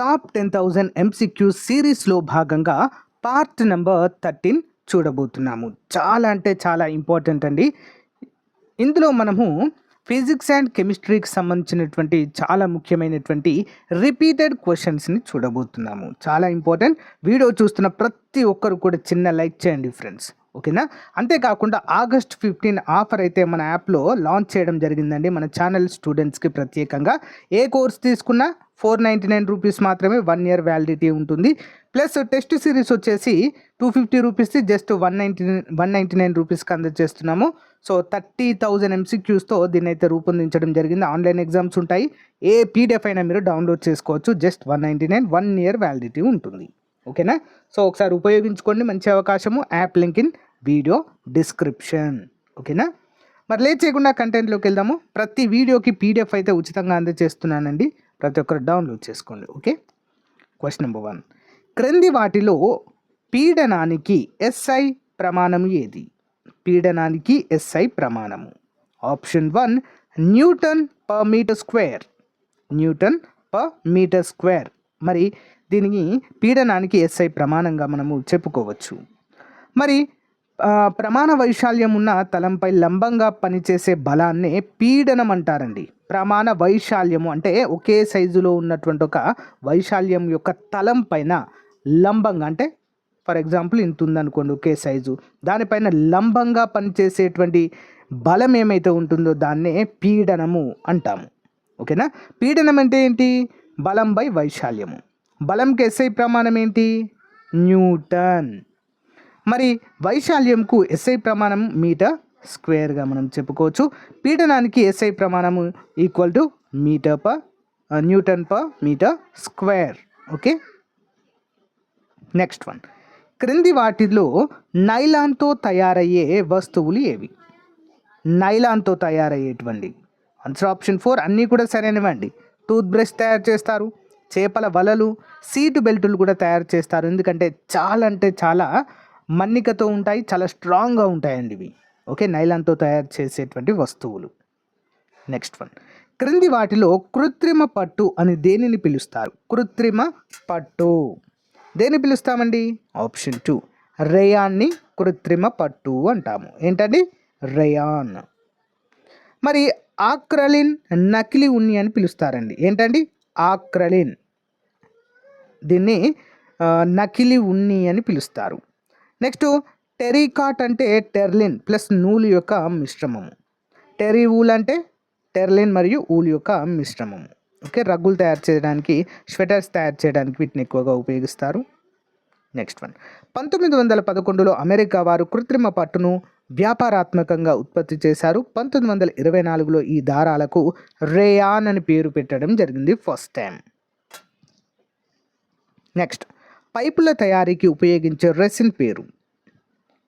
Top ten thousand MCQ సిరీస్లో భాగంగా part number thirteen చూడబోతున్నాము. చాలా అంటే చాలా ఇంపార్టెంట్ అండి. ఇందులో మనము ఫిజిక్స్ అండ్ కెమిస్ట్రీకి సంబంధించినటువంటి చాలా ముఖ్యమైనటువంటి రిపీటెడ్ క్వశ్చన్స్ని చూడబోతున్నాము. చాలా ఇంపార్టెంట్. వీడియో చూస్తున్న ప్రతి ఒక్కరు కూడా చిన్న లైక్ చేయండి ఫ్రెండ్స్. ఓకేనా? అంతేకాకుండా ఆగస్ట్ ఫిఫ్టీన్ ఆఫర్ అయితే మన యాప్లో లాంచ్ చేయడం జరిగిందండి. మన ఛానల్ స్టూడెంట్స్కి ప్రత్యేకంగా ఏ కోర్స్ తీసుకున్నా ఫోర్ నైంటీ నైన్ రూపీస్ మాత్రమే వన్ ఇయర్ వ్యాలిడిటీ ఉంటుంది. ప్లస్ టెస్ట్ సిరీస్ వచ్చేసి two fifty రూపీస్ది just one ninety one ninety nine రూపీస్కి అందజేస్తున్నాము. సో థర్టీ థౌజండ్ ఎంసీక్యూస్తో దీన్ని అయితే రూపొందించడం జరిగింది. ఆన్లైన్ ఎగ్జామ్స్ ఉంటాయి. ఏ పీడిఎఫ్ అయినా మీరు డౌన్లోడ్ చేసుకోవచ్చు. Just one ninety nine one year validity ఉంటుంది. ఓకేనా? సో ఒకసారి ఉపయోగించుకోండి. మంచి అవకాశము. App link in video description. ఓకేనా? మరి లేట్ చేయకుండా కంటెంట్లోకి వెళ్దాము. ప్రతి వీడియోకి పీడిఎఫ్ అయితే ఉచితంగా అందజేస్తున్నానండి. ప్రతి ఒక్కరు డౌన్లోడ్ చేసుకోండి ఓకే? Question number one. క్రింది వాటిలో పీడనానికి ఎస్ఐ ప్రమాణం ఏది? పీడనానికి ఎస్ఐ ప్రమాణము. Option one newton per metre square. Newton per metre square. మరి దీనికి పీడనానికి ఎస్ఐ ప్రమాణంగా మనము చెప్పుకోవచ్చు. మరి ప్రమాణ వైశాల్యం ఉన్న తలంపై లంబంగా పనిచేసే బలాన్నే పీడనం అంటారండి. ప్రమాణ వైశాల్యము అంటే ఒకే సైజులో ఉన్నటువంటి ఒక వైశాల్యం యొక్క తలం పైన లంబంగా అంటే ఫర్ ఎగ్జాంపుల్ ఇంత ఉందనుకోండి ఒకే సైజు దానిపైన లంబంగా పనిచేసేటువంటి బలం ఏమైతే ఉంటుందో దాన్నే పీడనము అంటాము. ఓకేనా? పీడనం అంటే ఏంటి? బలం బై వైశాల్యము. బలంకి ఎస్ఐ ప్రమాణం ఏంటి? న్యూటన్. మరి వైశాల్యంకు ఎస్ఐ ప్రమాణం మీటర్ స్క్వేర్గా మనం చెప్పుకోవచ్చు. పీడనానికి ఎస్ఐ ప్రమాణము equal to metre per newton per metre square. Okay? Next one. క్రింది వాటిలో నైలాన్తో తయారయ్యే వస్తువులు ఏవి? నైలాన్తో తయారయ్యేటువంటి ఆన్సర్ ఆప్షన్ ఫోర్. అన్నీ కూడా సరైనవండి. టూత్ బ్రష్ తయారు చేస్తారు చేపల వలలు సీటు బెల్టులు కూడా తయారు చేస్తారు. ఎందుకంటే చాలా అంటే చాలా మన్నికతో ఉంటాయి చాలా స్ట్రాంగ్గా ఉంటాయండి ఇవి. ఓకే నైలాన్తో తయారు చేసేటువంటి వస్తువులు. Next one. క్రింది వాటిలో కృత్రిమ పట్టు అని దేనిని పిలుస్తారు? కృత్రిమ పట్టు. దేని పిలుస్తామండి? Option two. రేయాన్ని కృత్రిమ పట్టు అంటాము. ఏంటండి? రేయాన్. మరి ఆక్రలిన్ నకిలీ ఉన్ని అని పిలుస్తారండి. ఏంటండి? ఆక్రలిన్. దీన్ని నకిలీ ఉన్ని అని పిలుస్తారు. నెక్స్ట్ టెరికాట్ అంటే టెర్లిన్ ప్లస్ నూలు యొక్క మిశ్రమము టెరీ ఊల్ అంటే టెర్లిన్ మరియు ఊల్ యొక్క మిశ్రమము ఓకే రగ్గులు తయారు చేయడానికి స్వెటర్స్ తయారు చేయడానికి వీటిని ఎక్కువగా ఉపయోగిస్తారు. Next one. పంతొమ్మిది వందల పదకొండులో అమెరికా వారు కృత్రిమ పట్టును వ్యాపారాత్మకంగా ఉత్పత్తి చేశారు. పంతొమ్మిది వందల ఇరవై నాలుగులో ఈ దారాలకు రేయాన్ అని పేరు పెట్టడం జరిగింది ఫస్ట్ టైం. నెక్స్ట్. పైపుల తయారీకి ఉపయోగించే రెసిన్ పేరు.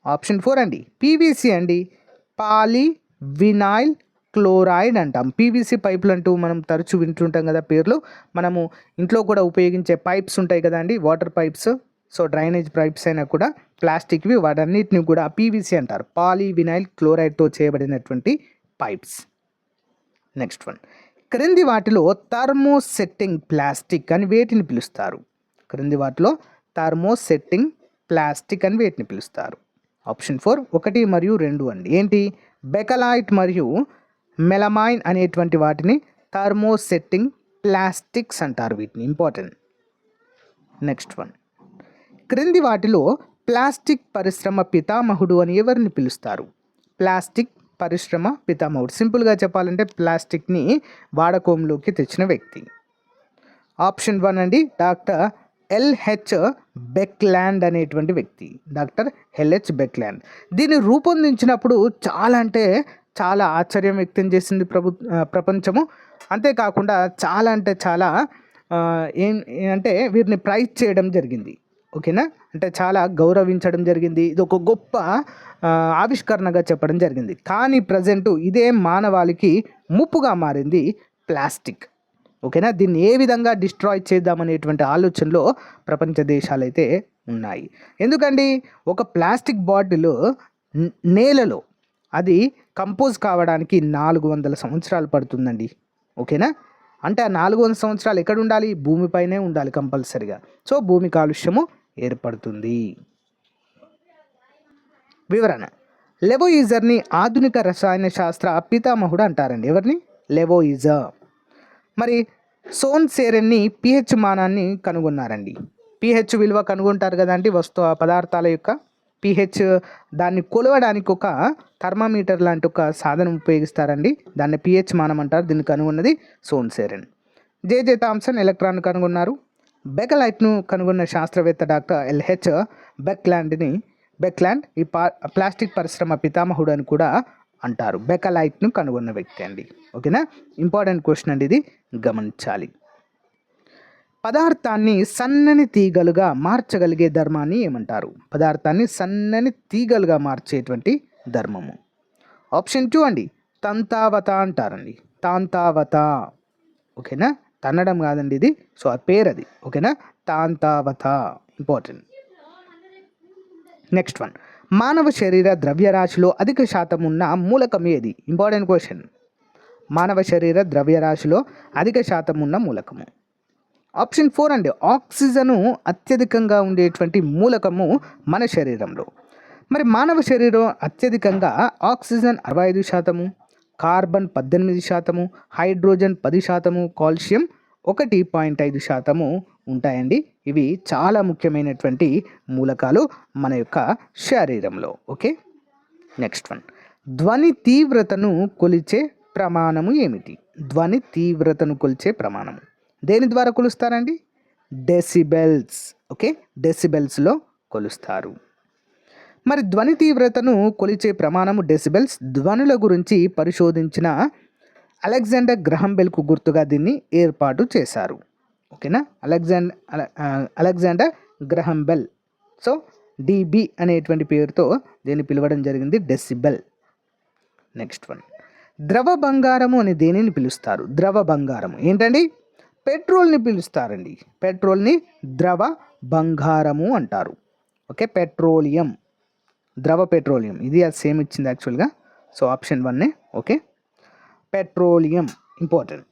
ఆప్షన్ ఫోర్ అండి. పీవీసీ అండి. పాలి వినాయిల్ క్లోరైడ్ అంటాం. పీవీసీ పైపులు అంటూ మనం తరచూ వింటుంటాం కదా పేర్లు. మనము ఇంట్లో కూడా ఉపయోగించే పైప్స్ ఉంటాయి కదండి water pipes. So drainage pipes అయినా కూడా ప్లాస్టిక్వి వాటన్నిటిని కూడా పీవీసీ అంటారు. పాలి వినైల్ క్లోరైడ్తో చేయబడినటువంటి పైప్స్. Next one. క్రింది వాటిలో థర్మోసెట్టింగ్ ప్లాస్టిక్ అని వేటిని పిలుస్తారు? క్రింది వాటిలో థర్మోసెట్టింగ్ ప్లాస్టిక్ అని వీటిని పిలుస్తారు. ఆప్షన్ ఫోర్ ఒకటి మరియు రెండు అండి. ఏంటి? బెకలాయిట్ మరియు మెలమైన్ అనేటువంటి వాటిని థర్మోసెట్టింగ్ ప్లాస్టిక్స్ అంటారు వీటిని. ఇంపార్టెంట్. Next one. క్రింది వాటిలో ప్లాస్టిక్ పరిశ్రమ పితామహుడు అని ఎవరిని పిలుస్తారు? ప్లాస్టిక్ పరిశ్రమ పితామహుడు. సింపుల్గా చెప్పాలంటే ప్లాస్టిక్ని వాడకంలోకి తెచ్చిన వ్యక్తి. ఆప్షన్ వన్ అండి డాక్టర్ ఎల్హెచ్ బెక్ల్యాండ్ అనేటువంటి వ్యక్తి డాక్టర్ ఎల్హెచ్ బెక్ల్యాండ్ దీన్ని రూపొందించినప్పుడు చాలా అంటే చాలా ఆశ్చర్యం వ్యక్తం చేసింది ప్రభు ప్రపంచము. అంతేకాకుండా చాలా అంటే చాలా ఏం అంటే వీరిని ప్రైజ్ చేయడం జరిగింది. ఓకేనా? అంటే చాలా గౌరవించడం జరిగింది. ఇది ఒక గొప్ప ఆవిష్కరణగా చెప్పడం జరిగింది. కానీ ప్రజెంట్ ఇదే మానవాళికి ముప్పుగా మారింది ప్లాస్టిక్. ఓకేనా? దీన్ని ఏ విధంగా డిస్ట్రాయ్ చేద్దామనేటువంటి ఆలోచనలో ప్రపంచ దేశాలు అయితే ఉన్నాయి. ఎందుకండి? ఒక ప్లాస్టిక్ బాటిల్ నేలలో అది కంపోజ్ కావడానికి నాలుగు వందల సంవత్సరాలు పడుతుందండి. ఓకేనా? అంటే ఆ నాలుగు వందల సంవత్సరాలు ఎక్కడ ఉండాలి? భూమిపైనే ఉండాలి కంపల్సరిగా. సో భూమి కాలుష్యము ఏర్పడుతుంది. వివరణ. లెవోయిజర్ని ఆధునిక రసాయన శాస్త్ర పితామహుడు అంటారండి. ఎవరిని? లెవోయిజర్ మరి సోన్ సేరెన్ని పిహెచ్ మానాన్ని కనుగొన్నారండి. పిహెచ్ విలువ కనుగొంటారు కదండి వస్తు పదార్థాల యొక్క పిహెచ్ దాన్ని కొలవడానికి ఒక థర్మామీటర్ లాంటి ఒక సాధనం ఉపయోగిస్తారండి. దాన్ని పిహెచ్ మానం అంటారు దీన్ని కనుగొన్నది సోన్ సేరెన్. జేజే థామ్సన్ ఎలక్ట్రాన్ కనుగొన్నారు. బెకలైట్ను కనుగొన్న శాస్త్రవేత్త డాక్టర్ ఎల్హెచ్ బెక్లాండ్ని బెక్లాండ్ ఈ పా ప్లాస్టిక్ పరిశ్రమ పితామహుడు అని కూడా అంటారు. బెకలైట్ను కనుగొన్న వ్యక్తి అండి. ఓకేనా? ఇంపార్టెంట్ క్వశ్చన్ అండి ఇది. గమనించాలి. పదార్థాన్ని సన్నని తీగలుగా మార్చగలిగే ధర్మాన్ని ఏమంటారు? పదార్థాన్ని సన్నని తీగలుగా మార్చేటువంటి ధర్మము. ఆప్షన్ టూ అండి. తంతావత అంటారండి. తాంతావత. ఓకేనా? తన్నడం కాదండి ఇది. సో ఆ పేరు అది. ఓకేనా? తాంతావత. ఇంపార్టెంట్. Next one. మానవ శరీర ద్రవ్యరాశిలో అధిక శాతం ఉన్న మూలకం ఏది? ఇంపార్టెంట్ క్వశ్చన్ మానవ శరీర ద్రవ్యరాశిలో అధిక శాతం ఉన్న మూలకము. ఆప్షన్ ఫోర్ అండి. ఆక్సిజను అత్యధికంగా ఉండేటువంటి మూలకము మన శరీరంలో. మరి మానవ శరీరం అత్యధికంగా ఆక్సిజన్ అరవై ఐదు శాతము కార్బన్ పద్దెనిమిది శాతము హైడ్రోజన్ పది శాతము కాల్షియం ఒకటి పాయింట్ ఐదు శాతము ఉంటాయండి. ఇవి చాలా ముఖ్యమైనటువంటి మూలకాలు మన యొక్క శరీరంలో. ఓకే? Next one. ధ్వని తీవ్రతను కొలిచే ప్రమాణము ఏమిటి? ధ్వని తీవ్రతను కొలిచే ప్రమాణము. దేని ద్వారా కొలుస్తారండి? డెసిబెల్స్. ఓకే? డెసిబెల్స్లో కొలుస్తారు. మరి ధ్వని తీవ్రతను కొలిచే ప్రమాణము డెసిబెల్స్? ధ్వనుల గురించి పరిశోధించిన అలెగ్జాండర్ గ్రహం బెల్కు గుర్తుగా దీన్ని ఏర్పాటు చేశారు. ఓకేనా? Alexander Alexander Graham Bell. So dB అనేటువంటి పేరుతో దీన్ని పిలవడం జరిగింది డెసిబెల్. Next one. ద్రవ బంగారము అని దేనిని పిలుస్తారు? ద్రవ బంగారము. ఏంటండి? పెట్రోల్ని పిలుస్తారండి. పెట్రోల్ని ద్రవ బంగారము అంటారు. Okay petroleum. ద్రవ పెట్రోలియం. ఇది అది సేమ్ ఇచ్చింది యాక్చువల్గా సో ఆప్షన్ వన్నే. ఓకే. Petroleum important.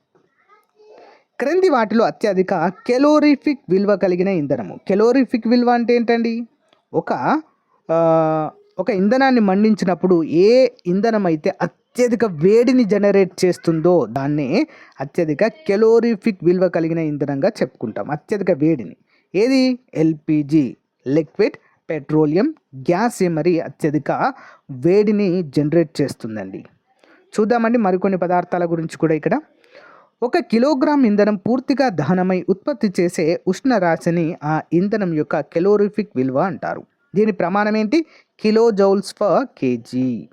క్రింది వాటిలో అత్యధిక కెలోరిఫిక్ విలువ కలిగిన ఇంధనము. కెలోరిఫిక్ విలువ అంటే ఏంటండి? ఒక ఒక ఇంధనాన్ని మండించినప్పుడు ఏ ఇంధనం అయితే అత్యధిక వేడిని జనరేట్ చేస్తుందో దాన్నే అత్యధిక కెలోరిఫిక్ విలువ కలిగిన ఇంధనంగా చెప్పుకుంటాం. అత్యధిక వేడిని. ఏది? ఎల్పిజి లిక్విడ్ పెట్రోలియం గ్యాస్ మరి అత్యధిక వేడిని జనరేట్ చేస్తుందండి. చూద్దామండి మరికొన్ని పదార్థాల గురించి కూడా ఇక్కడ. ఒక కిలోగ్రామ్ ఇంధనం పూర్తిగా దహనమై ఉత్పత్తి చేసే ఉష్ణ రాశిని ఆ ఇంధనం యొక్క కెలోరిఫిక్ విలువ అంటారు. దీని ప్రమాణం ఏంటి? Kilo joules per KG.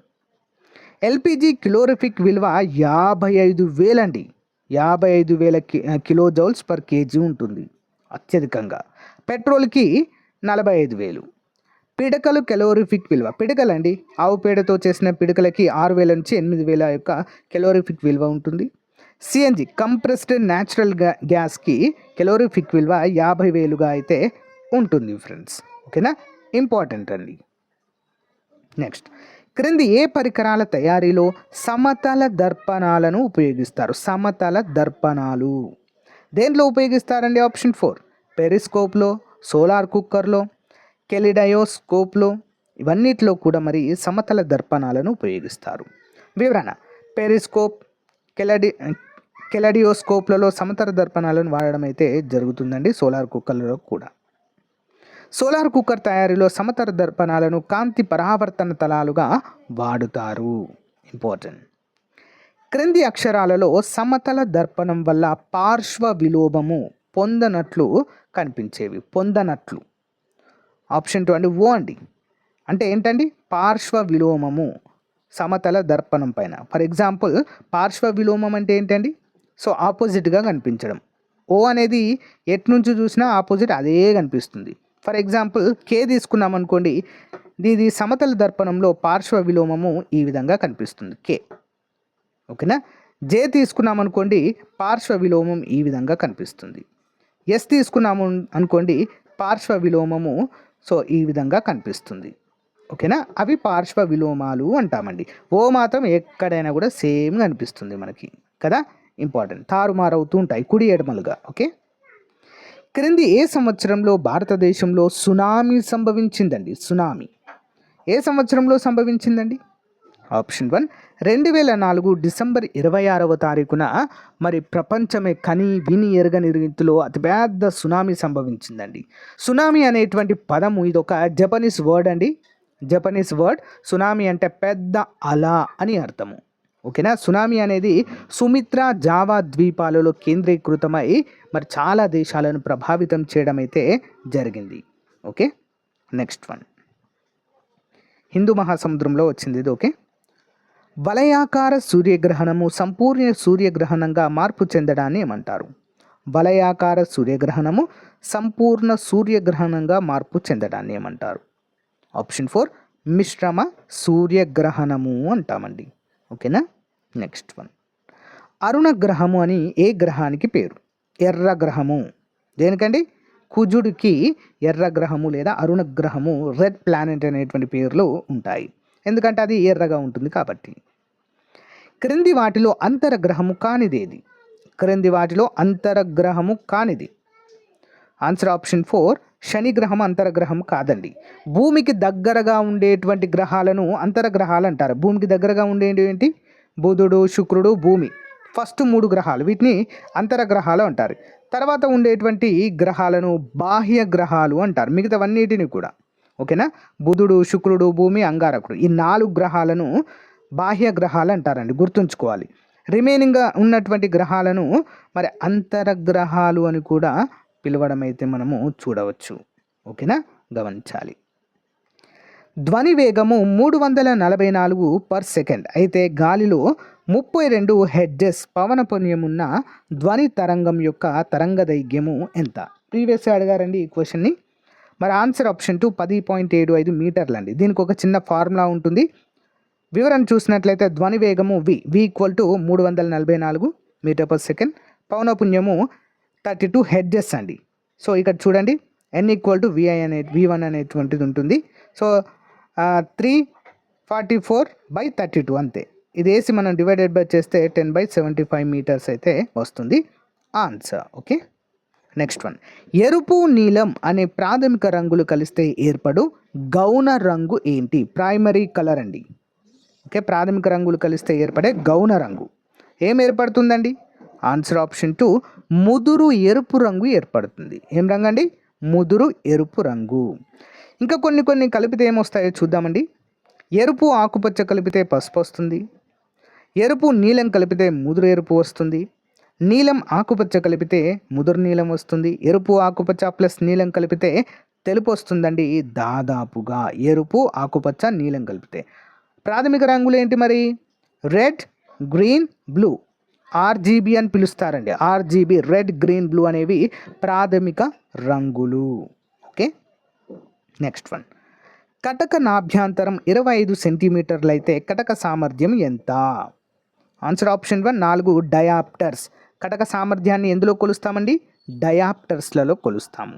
LPG calorific విలువ యాభై ఐదు వేలండి. యాభై ఐదు వేల కి కిలో జౌల్స్ పర్ కేజీ ఉంటుంది. అత్యధికంగా. పెట్రోల్కి నలభై ఐదు వేలు. పిడకలు కెలోరిఫిక్ విలువ. పిడకలండి. ఆవు పేడతో చేసిన పిడకలకి ఆరు వేల నుంచి ఎనిమిది వేల యొక్క కెలోరిఫిక్ విలువ ఉంటుంది. సిఎన్జి కంప్రెస్డ్ న్యాచురల్ గ్యా గ్యాస్కి కెలోరిఫిక్ విలువ యాభై వేలుగా అయితే ఉంటుంది ఫ్రెండ్స్. ఓకేనా? ఇంపార్టెంట్ అండి. నెక్స్ట్. క్రింది ఏ పరికరాల తయారీలో సమతల దర్పణాలను ఉపయోగిస్తారు? సమతల దర్పణాలు. దేంట్లో ఉపయోగిస్తారండి ఆప్షన్ ఫోర్? పెరిస్కోప్లో సోలార్ కుక్కర్లో కెలిడయోస్కోప్లో ఇవన్నిట్లో కూడా మరి సమతల దర్పణాలను ఉపయోగిస్తారు. వివరణ పెరిస్కోప్ కెలడి కెలడియోస్కోప్లలో సమతల దర్పణాలను వాడడం అయితే జరుగుతుందండి సోలార్ కుక్కర్లలో కూడా. సోలార్ కుక్కర్ తయారీలో సమతర దర్పణాలను కాంతి పరావర్తన తలాలుగా వాడుతారు. ఇంపార్టెంట్. క్రింది అక్షరాలలో సమతల దర్పణం వల్ల పార్శ్వ విలోభము పొందనట్లు కనిపించేవి. పొందనట్లు. ఆప్షన్ టూ అండి ఓ అండి. అంటే ఏంటండి? పార్శ్వ విలోమము సమతల దర్పణం పైన. ఫర్ ఎగ్జాంపుల్ పార్శ్వ విలోమం అంటే ఏంటండి? సో ఆపోజిట్గా కనిపించడం. ఓ అనేది ఎటు నుంచి చూసినా ఆపోజిట్ అదే కనిపిస్తుంది. ఫర్ ఎగ్జాంపుల్ కే తీసుకున్నాం అనుకోండి ఇది సమతల దర్పణంలో పార్శ్వ విలోమము ఈ విధంగా కనిపిస్తుంది కే. ఓకేనా? జే తీసుకున్నాం అనుకోండి పార్శ్వ విలోమం ఈ విధంగా కనిపిస్తుంది. ఎస్ తీసుకున్నాము అనుకోండి పార్శ్వ విలోమము సో ఈ విధంగా కనిపిస్తుంది. ఓకేనా? అవి పార్శ్వ విలోమాలు అంటామండి. ఓ మాత్రం ఎక్కడైనా కూడా సేమ్ కనిపిస్తుంది మనకి. కదా? ఇంపార్టెంట్. తారుమారవుతూ ఉంటాయి కుడి ఎడమలుగా. ఓకే? క్రింది ఏ సంవత్సరంలో భారతదేశంలో సునామీ సంభవించిందండి? సునామీ. ఏ సంవత్సరంలో సంభవించిందండి? ఆప్షన్ వన్ రెండు వేల నాలుగు డిసెంబర్ ఇరవై ఆరవ తారీఖున మరి ప్రపంచమే కని విని ఎరగని రీతిలో అతిపెద్ద సునామీ సంభవించిందండి. సునామీ అనేటువంటి పదము ఇది ఒక జపనీస్ వర్డ్ అండి. జపనీస్ వర్డ్ సునామీ అంటే పెద్ద అలా అని అర్థము. ఓకేనా? సునామీ అనేది సుమిత్ర జావా ద్వీపాలలో కేంద్రీకృతమై మరి చాలా దేశాలను ప్రభావితం చేయడం అయితే జరిగింది. ఓకే? Next one. హిందూ మహాసముద్రంలో వచ్చింది ఇది ఓకే? వలయాకార సూర్యగ్రహణము సంపూర్ణ సూర్యగ్రహణంగా మార్పు చెందడాన్ని ఏమంటారు? వలయాకార సూర్యగ్రహణము సంపూర్ణ సూర్యగ్రహణంగా మార్పు చెందడాన్ని ఏమంటారు? ఆప్షన్ ఫోర్ మిశ్రమ సూర్యగ్రహణము అంటామండి. ఓకేనా? Next one. అరుణ గ్రహము అని ఏ గ్రహానికి పేరు? ఎర్ర గ్రహము. దేనికండి? కుజుడికి ఎర్ర గ్రహము లేదా అరుణ గ్రహము రెడ్ ప్లానెట్ అనేటువంటి పేర్లు ఉంటాయి. ఎందుకంటే అది ఎర్రగా ఉంటుంది కాబట్టి. క్రింది వాటిలో అంతరగ్రహము కానిదేది? క్రింది వాటిలో అంతరగ్రహము కానిది. ఆన్సర్ ఆప్షన్ ఫోర్ శని గ్రహం అంతరగ్రహం కాదండి. భూమికి దగ్గరగా ఉండేటువంటి గ్రహాలను అంతరగ్రహాలు అంటారు. భూమికి దగ్గరగా ఉండేటువంటి బుధుడు శుక్రుడు భూమి. ఫస్ట్ మూడు గ్రహాలు. వీటిని అంతరగ్రహాలు అంటారు. తర్వాత ఉండేటువంటి గ్రహాలను బాహ్య గ్రహాలు అంటారు. మిగతావన్నిటిని కూడా. ఓకేనా? బుధుడు శుక్రుడు భూమి అంగారకుడు. ఈ నాలుగు గ్రహాలను బాహ్య గ్రహాలు అంటారండి గుర్తుంచుకోవాలి. రిమైనింగ్గా ఉన్నటువంటి గ్రహాలను మరి అంతరగ్రహాలు అని కూడా పిలవడం అయితే మనము చూడవచ్చు. ఓకేనా? గమనించాలి. ధ్వని వేగము మూడు వందల నలభై నాలుగు పర్ సెకండ్. అయితే గాలిలో ముప్పై రెండు హెడ్జెస్ పవన పుణ్యమున్న ధ్వని తరంగం యొక్క తరంగ దైర్ఘ్యము ఎంత? ప్రీవియస్గా అడిగారండి ఈ క్వశ్చన్ని. మరి ఆన్సర్ ఆప్షన్ టూ పది పాయింట్ ఏడు ఐదు మీటర్లు అండి దీనికి ఒక చిన్న ఫార్ములా ఉంటుంది. వివరణ చూసినట్లయితే ధ్వని వేగము వి వి ఈక్వల్ టు మూడు వందల నలభై నాలుగు మీటర్ పర్ సెకండ్ పౌనపుణ్యము థర్టీ టూ హెడ్జెస్ అండి. సో ఇక్కడ చూడండి ఎన్ ఈక్వల్ టు విఐ అనే వి వన్ అనేటువంటిది ఉంటుంది. So three forty four by thirty two అంతే. ఇది వేసి మనం డివైడెడ్ బై చేస్తే ten by seventy five metres అయితే వస్తుంది. ఆన్సర్ ఓకే నెక్స్ట్ వన్ ఎరుపు నీలం అనే ప్రాథమిక రంగులు కలిస్తే ఏర్పడు గౌన రంగు ఏంటి? ప్రైమరీ కలర్ అండి. ఓకే ప్రాథమిక రంగులు కలిస్తే ఏర్పడే గౌణ రంగు. ఏం ఏర్పడుతుందండి? ఆన్సర్ ఆప్షన్ టూ ముదురు ఎరుపు రంగు ఏర్పడుతుంది. ఏం రంగు అండి ముదురు ఎరుపు రంగు. ఇంకా కొన్ని కొన్ని కలిపితే ఏమొస్తాయో చూద్దామండి. ఎరుపు ఆకుపచ్చ కలిపితే పసుపు వస్తుంది. ఎరుపు నీలం కలిపితే ముదురు ఎరుపు వస్తుంది. నీలం ఆకుపచ్చ కలిపితే ముదురు నీలం వస్తుంది. ఎరుపు ఆకుపచ్చ ప్లస్ నీలం కలిపితే తెలుపు వస్తుందండి. దాదాపుగా ఎరుపు ఆకుపచ్చ నీలం కలిపితే. ప్రాథమిక రంగులు ఏంటి మరి? Red green blue. ఆర్జీబీ అని పిలుస్తారండి. ఆర్జీబీ రెడ్ గ్రీన్ బ్లూ అనేవి ప్రాథమిక రంగులు. ఓకే? Next one. కటక నాభ్యంతరం ఇరవై ఐదు సెంటీమీటర్లు అయితే కటక సామర్థ్యం ఎంత? ఆన్సర్ ఆప్షన్ వన్ నాలుగు డయాప్టర్స్. కటక సామర్థ్యాన్ని ఎందులో కొలుస్తామండి? డయాప్టర్స్లలో కొలుస్తాము.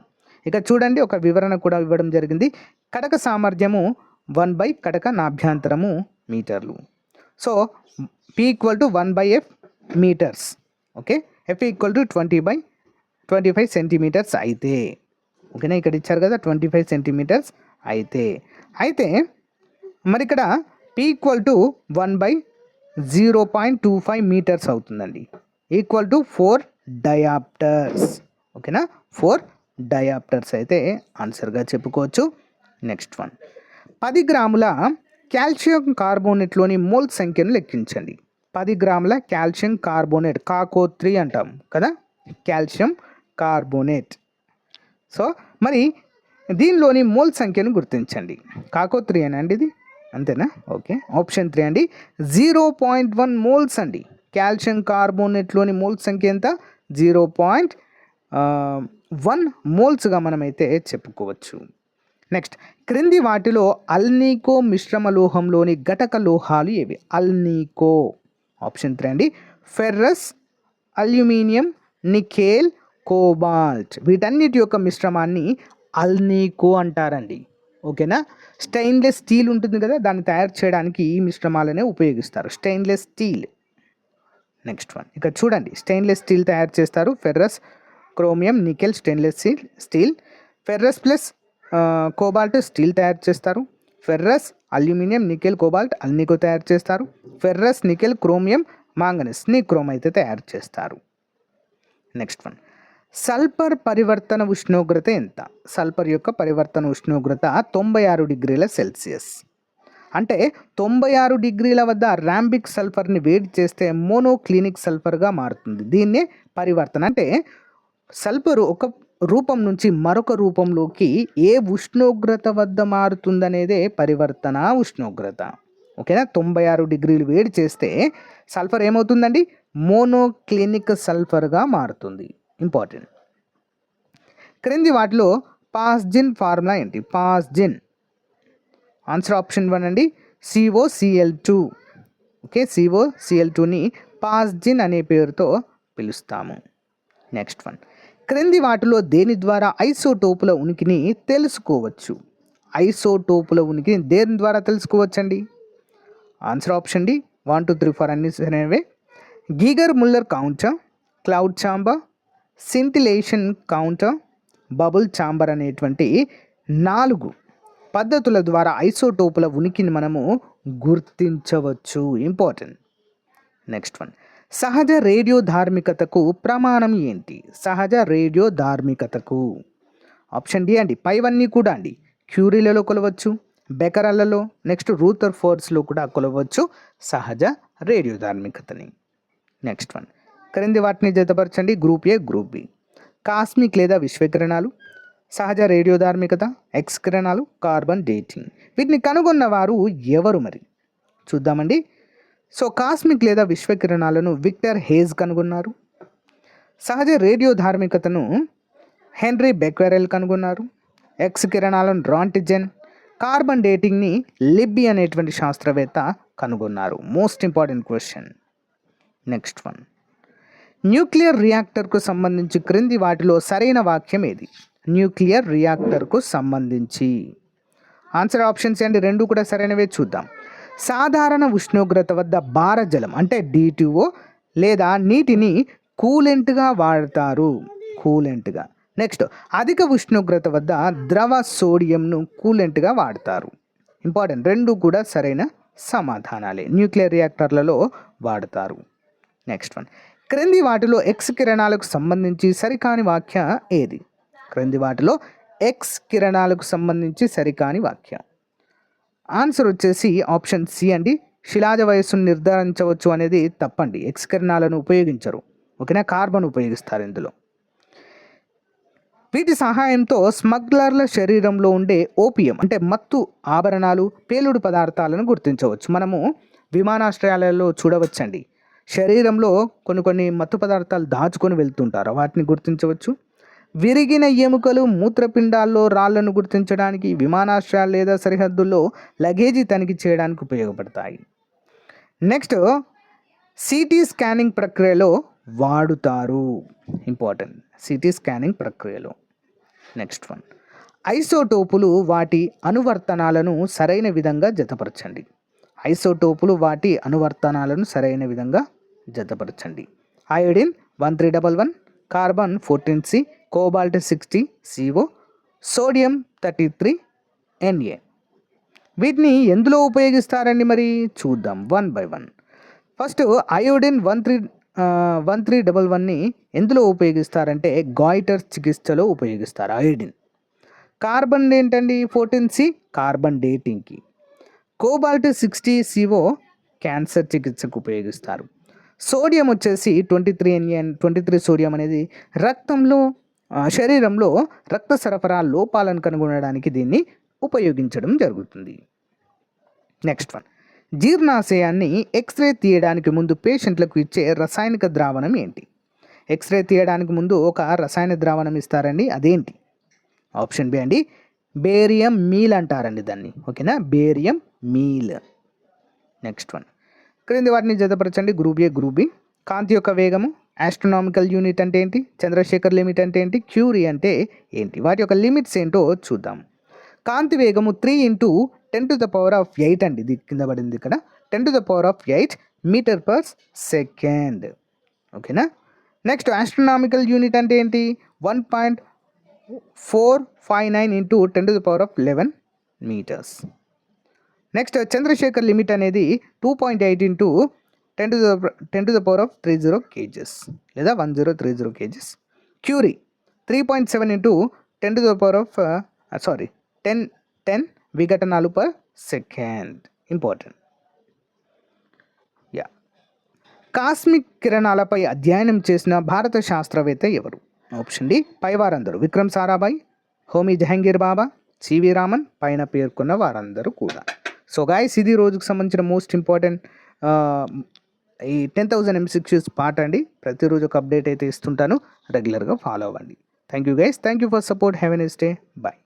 ఇక చూడండి ఒక వివరణ కూడా ఇవ్వడం జరిగింది. కటక సామర్థ్యము వన్ బై కటక నాభ్యంతరము మీటర్లు. So P equal to one by F metres okay F equal to twenty by twenty five centimetres అయితే. ఓకేనా ఇక్కడ ఇచ్చారు కదా ట్వంటీ ఫైవ్ సెంటీమీటర్స్ అయితే. అయితే మరి ఇక్కడ P equal to one by zero point two five metres అవుతుందండి. ఈక్వల్ టు ఫోర్ డయాప్టర్స్ ఓకేనా ఫోర్ డయాప్టర్స్ అయితే ఆన్సర్గా చెప్పుకోవచ్చు. నెక్స్ట్ వన్ పది గ్రాముల కాల్షియం కార్బోనేట్లోని మోల్ సంఖ్యను లెక్కించండి. పది గ్రాముల కాల్షియం కార్బోనేట్ కాకో త్రీ అంటాం కదా? Calcium carbonate. సో మరి దీనిలోని మోల్ సంఖ్యను గుర్తించండి. కాకో త్రీ అండి ఇది. అంతేనా? ఓకే. ఆప్షన్ త్రీ అండి. జీరో పాయింట్ వన్ మోల్స్ అండి. కాల్షియం కార్బోనేట్లోని మోల్ సంఖ్య ఎంత? జీరో పాయింట్ వన్ మోల్స్గా మనమైతే చెప్పుకోవచ్చు. నెక్స్ట్ క్రింది వాటిలో అల్నీకో మిశ్రమ లోహంలోని ఘటక లోహాలు ఏవి? అల్నీకో. ఆప్షన్ త్రీ అండి. Ferrous aluminium nickel cobalt. వీటన్నిటి యొక్క మిశ్రమాన్ని అల్నీకో అంటారండి. ఓకేనా? స్టెయిన్లెస్ స్టీల్ ఉంటుంది కదా దాన్ని తయారు చేయడానికి ఈ మిశ్రమాలనే ఉపయోగిస్తారు. Stainless steel. నెక్స్ట్ వన్ ఇక్కడ చూడండి. స్టెయిన్లెస్ స్టీల్ తయారు చేస్తారు. Ferrous chromium nickel stainless steel steel. Ferrous plus cobalt steel తయారు చేస్తారు. Ferrous aluminium nickel cobalt alnico తయారు చేస్తారు. Ferrous nickel chromium manganese nichrome అయితే తయారు చేస్తారు. Next one. సల్ఫర్ పరివర్తన ఉష్ణోగ్రత ఎంత? సల్ఫర్ యొక్క పరివర్తన ఉష్ణోగ్రత తొంభై ఆరు డిగ్రీల సెల్సియస్. అంటే తొంభై ఆరు డిగ్రీల వద్ద ర్యాంబిక్ సల్ఫర్ని వేడి చేస్తే మోనోక్లినిక్ సల్ఫర్గా మారుతుంది. దీన్నే పరివర్తన అంటే సల్ఫర్ ఒక రూపం నుంచి మరొక రూపంలోకి ఏ ఉష్ణోగ్రత వద్ద మారుతుందనేదే పరివర్తన ఉష్ణోగ్రత. ఓకేనా? తొంభై ఆరు డిగ్రీలు వేడి చేస్తే సల్ఫర్ ఏమవుతుందండి? మోనోక్లినిక్ సల్ఫర్గా మారుతుంది. ఇంపార్టెంట్. క్రింది వాటిలో పాస్జిన్ ఫార్ములా ఏంటి? పాస్జిన్. ఆన్సర్ ఆప్షన్ వన్ అండి. CO CL two. Okay? CO CL టూని పాస్జిన్ అనే పేరుతో పిలుస్తాము. Next one. క్రింది వాటిలో దేని ద్వారా ఐసోటోపుల ఉనికిని తెలుసుకోవచ్చు? ఐసోటోపుల ఉనికిని దేని ద్వారా తెలుసుకోవచ్చండి? Answer option D one two three four అన్ని సరైనవే. Geiger Muller counter cloud chamber scintillation counter bubble chamber అనేటువంటి నాలుగు పద్ధతుల ద్వారా ఐసోటోపుల ఉనికిని మనము గుర్తించవచ్చు. ఇంపార్టెంట్ నెక్స్ట్ వన్ సహజ రేడియో ధార్మికతకు ప్రమాణం ఏంటి? సహజ రేడియో ధార్మికతకు. ఆప్షన్ డి అండి. పైవన్నీ కూడా అండి. క్యూరీలలో కొలవచ్చు బెకరాలలో నెక్స్ట్ రూథర్ ఫోర్స్లో కూడా కొలవచ్చు సహజ రేడియో ధార్మికతని. Next one. క్రింది వాటిని జతపరచండి. Group A group B. Cosmic లేదా విశ్వకిరణాలు సహజ రేడియో ధార్మికత ఎక్స్ కిరణాలు కార్బన్ డేటింగ్. వీటిని కనుగొన్న వారు ఎవరు మరి? చూద్దామండి. సో కాస్మిక్ లేదా విశ్వకిరణాలను విక్టర్ హేజ్ కనుగొన్నారు. సహజ రేడియో ధార్మికతను హెన్రీ బెక్వెరెల్ కనుగొన్నారు. ఎక్స్ కిరణాలను రాంటిజెన్ కార్బన్ డేటింగ్ని లిబ్బి అనేటువంటి శాస్త్రవేత్త కనుగొన్నారు. Most important question next one nuclear రియాక్టర్కు సంబంధించి క్రింది వాటిలో సరైన వాక్యం ఏది? న్యూక్లియర్ రియాక్టర్కు సంబంధించి. ఆన్సర్ ఆప్షన్స్ అండి రెండు కూడా సరైనవే చూద్దాం. సాధారణ ఉష్ణోగ్రత వద్ద భారజలం అంటే డిటిఓ లేదా నీటిని కూలెంట్గా వాడతారు. కూలెంట్గా. నెక్స్ట్ అధిక ఉష్ణోగ్రత వద్ద ద్రవ సోడియంను కూలెంట్గా వాడతారు. ఇంపార్టెంట్ రెండు కూడా సరైన సమాధానాలే. న్యూక్లియర్ రియాక్టర్లలో వాడతారు. Next one. క్రింది వాటిలో ఎక్స్ కిరణాలకు సంబంధించి సరికాని వాక్య ఏది? క్రింది వాటిలో ఎక్స్ కిరణాలకు సంబంధించి సరికాని వాక్యం. ఆన్సర్ వచ్చేసి ఆప్షన్ సి అండి. శిలాజ వయస్సును నిర్ధారించవచ్చు అనేది తప్పండి. ఎక్స్కిరణాలను ఉపయోగించరు. ఓకేనా? కార్బన్ ఉపయోగిస్తారు ఇందులో. వీటి సహాయంతో స్మగ్లర్ల శరీరంలో ఉండే ఓపియం అంటే మత్తు ఆభరణాలు పేలుడు పదార్థాలను గుర్తించవచ్చు. మనము విమానాశ్రయాలలో చూడవచ్చండి. శరీరంలో కొన్ని కొన్ని మత్తు పదార్థాలు దాచుకొని వెళ్తుంటారు. వాటిని గుర్తించవచ్చు. విరిగిన ఎముకలు మూత్రపిండాల్లో రాళ్ళను గుర్తించడానికి విమానాశ్రయాలు లేదా సరిహద్దుల్లో లగేజీ తనిఖీ చేయడానికి ఉపయోగపడతాయి. నెక్స్ట్ సిటీ స్కానింగ్ ప్రక్రియలో వాడుతారు. ఇంపార్టెంట్ సిటీ స్కానింగ్ ప్రక్రియలో. నెక్స్ట్ వన్ ఐసోటోపులు వాటి అనువర్తనాలను సరైన విధంగా జతపరచండి. ఐసోటోపులు వాటి అనువర్తనాలను సరైన విధంగా జతపరచండి. Iodine one three double one carbon fourteen C cobalt sixty CO sodium thirty three NA వీటిని ఎందులో ఉపయోగిస్తారండి మరి? చూద్దాం. One by one. First iodine one three one three double వన్ని ఎందులో ఉపయోగిస్తారంటే గాయిటర్ చికిత్సలో ఉపయోగిస్తారు అయోడిన్. కార్బన్ ఏంటండి? ఫోర్టీన్ సి కార్బన్ డేటింగ్కి. కోబాల్ట్ సిక్స్టీ సిఓ క్యాన్సర్ చికిత్సకు ఉపయోగిస్తారు. సోడియం వచ్చేసి twenty three NN twenty three sodium అనేది రక్తంలో శరీరంలో రక్త సరఫరా లోపాలను కనుగొనడానికి దీన్ని ఉపయోగించడం జరుగుతుంది. నెక్స్ట్ వన్ జీర్ణాశయాన్ని ఎక్స్రే తీయడానికి ముందు పేషెంట్లకు ఇచ్చే రసాయనిక ద్రావణం ఏంటి? ఎక్స్రే తీయడానికి ముందు ఒక రసాయన ద్రావణం ఇస్తారండి అదేంటి? ఆప్షన్ బి అండి. బేరియం మీల్ అంటారండి దాన్ని. ఓకేనా బేరియం మీల్. నెక్స్ట్ వన్ క్రింది వాటిని జతపరచండి. గ్రూప్ ఏ గ్రూప్ బి కాంతి యొక్క వేగము? ఆస్ట్రోనామికల్ యూనిట్ అంటే ఏంటి? చంద్రశేఖర్ లిమిట్ అంటే ఏంటి? క్యూరీ అంటే ఏంటి? వాటి యొక్క లిమిట్స్ ఏంటో చూద్దాం. కాంతి వేగము three into ten to the power of eight అండి. ఇది కింద పడింది ఇక్కడ. Ten to the power of eight metre per second ఓకేనా? నెక్స్ట్ ఆస్ట్రోనామికల్ యూనిట్ అంటే ఏంటి? One point four five nine into ten to the power of eleven metres next Chandrasekhar limit అనేది two point eight into ten to the ten to the power of three zero KGs లేదా one zero three zero KGs. Curie three point seven into ten to the power of sorry ten ten విఘటనాలు per second. Important. Yeah. Cosmic కిరణాలపై అధ్యయనం చేసిన భారత శాస్త్రవేత్త ఎవరు? Option D పై వారందరూ విక్రమ్ సారాభాయ్ హోమీ జహంగీర్ బాబా సివి రామన్ పైన పేర్కొన్న వారందరూ కూడా. సో గాయస్ ఇది రోజుకు సంబంధించిన మోస్ట్ ఇంపార్టెంట్ ఈ టెన్ థౌజండ్ ఎంసిక్యూస్ పార్ట్ అండి. ప్రతిరోజు ఒక అప్డేట్ అయితే ఇస్తుంటాను. రెగ్యులర్గా ఫాలో అవ్వండి. Thank you guys thank you for support have an day bye